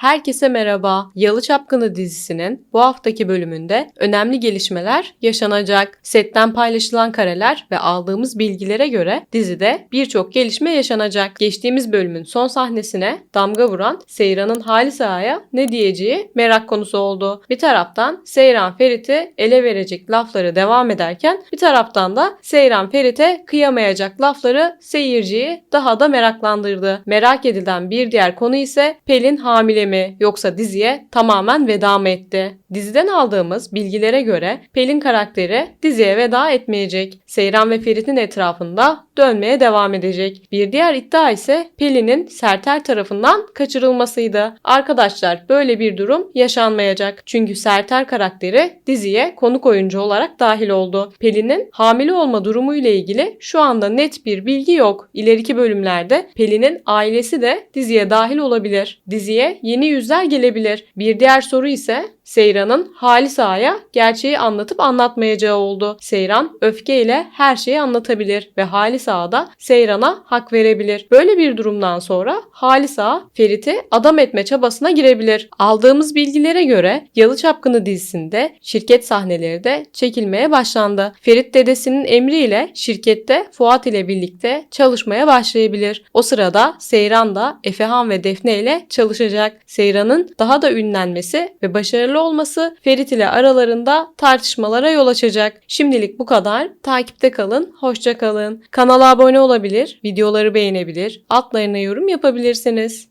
Herkese merhaba. Yalı Çapkını dizisinin bu haftaki bölümünde önemli gelişmeler yaşanacak. Setten paylaşılan kareler ve aldığımız bilgilere göre dizide birçok gelişme yaşanacak. Geçtiğimiz bölümün son sahnesine damga vuran Seyran'ın Halis Ağa'ya ne diyeceği merak konusu oldu. Bir taraftan Seyran Ferit'i ele verecek lafları devam ederken bir taraftan da Seyran Ferit'e kıyamayacak lafları seyirciyi daha da meraklandırdı. Merak edilen bir diğer konu ise Pelin hamile mi yoksa diziye tamamen veda mı etti? Diziden aldığımız bilgilere göre Pelin karakteri diziye veda etmeyecek. Seyran ve Ferit'in etrafında dönmeye devam edecek. Bir diğer iddia ise Pelin'in Serter tarafından kaçırılmasıydı. Arkadaşlar böyle bir durum yaşanmayacak. Çünkü Serter karakteri diziye konuk oyuncu olarak dahil oldu. Pelin'in hamile olma durumu ile ilgili şu anda net bir bilgi yok. İleriki bölümlerde Pelin'in ailesi de diziye dahil olabilir. Diziye yeni yüzler gelebilir. Bir diğer soru ise Seyran'ın Halis Ağa'ya gerçeği anlatıp anlatmayacağı oldu. Seyran öfkeyle her şeyi anlatabilir ve Halis Ağa da Seyran'a hak verebilir. Böyle bir durumdan sonra Halis Ağa Ferit'i adam etme çabasına girebilir. Aldığımız bilgilere göre Yalı Çapkını dizisinde şirket sahneleri de çekilmeye başlandı. Ferit dedesinin emriyle şirkette Fuat ile birlikte çalışmaya başlayabilir. O sırada Seyran da Efehan ve Defne ile çalışacak. Seyran'ın daha da ünlenmesi ve başarılı olması Ferit ile aralarında tartışmalara yol açacak. Şimdilik bu kadar. Takipte kalın, hoşça kalın. Kanala abone olabilir, videoları beğenebilir, altlarına yorum yapabilirsiniz.